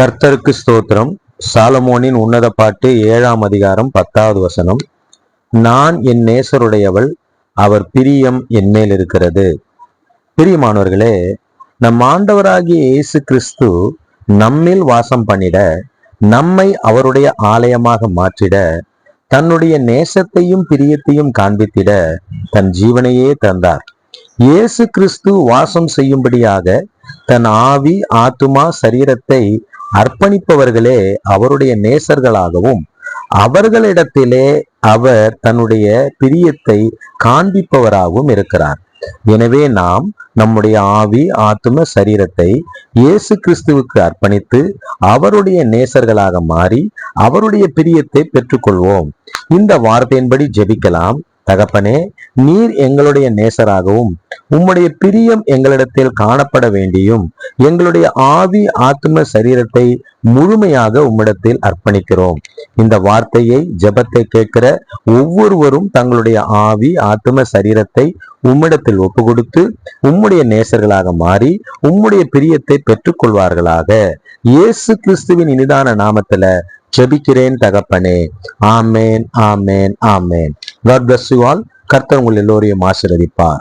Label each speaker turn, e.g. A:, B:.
A: கர்த்தருக்கு ஸ்தோத்திரம். சாலமோனின் உன்னத பாட்டு ஏழாம் அதிகாரம் பத்தாவது வசனம். நான் என் நேசருடையவள் அவர் பிரியம் என் மேல் இருக்கிறது. பிரியமானவர்களே நம் ஆண்டவராகிய இயேசு கிறிஸ்து நம்மில் வாசம் பண்ணிட நம்மை அவருடைய ஆலயமாக மாற்றிட தன்னுடைய நேசத்தையும் பிரியத்தையும் காண்பித்திட தன் ஜீவனையே தந்தார். இயேசு கிறிஸ்து வாசம் செய்யும்படியாக தன் ஆவி ஆத்துமா சரீரத்தை அர்ப்பணிப்பவர்களே அவருடைய நேசர்களாகவும் அவர்களிடத்திலே அவர் தன்னுடைய பிரியத்தை காண்பிப்பவராகவும் இருக்கிறார். எனவே நாம் நம்முடைய ஆவி ஆத்தும சரீரத்தை இயேசு கிறிஸ்துவுக்கு அர்ப்பணித்து அவருடைய நேசர்களாக மாறி அவருடைய பிரியத்தை பெற்றுக்கொள்வோம். இந்த வார்த்தையின்படி ஜெபிக்கலாம். தகப்பனே நீர் எங்களுடைய நேசராகவும் உம்முடைய பிரியம் எங்களிடத்தில் காணப்பட வேண்டியும் எங்களுடைய ஆவி ஆத்ம சரீரத்தை முழுமையாக உம்மிடத்தில் அர்ப்பணிக்கிறோம். இந்த வார்த்தையை ஜபத்தை கேட்கிற ஒவ்வொருவரும் தங்களுடைய ஆவி ஆத்ம சரீரத்தை உம்மிடத்தில் ஒப்பு கொடுத்து உம்முடைய நேசர்களாக மாறி உம்முடைய பிரியத்தை பெற்றுக்கொள்வார்களாக. இயேசு கிறிஸ்துவின் இனிதான நாமத்துல ஜெபிக்கிறேன் தகப்பனே. ஆமேன் ஆமேன் ஆமேன். காட் பிளஸ் யூ ஆல் கர்த்தர் உங்கள் எல்லோரையும் ஆசிரதிப்பார்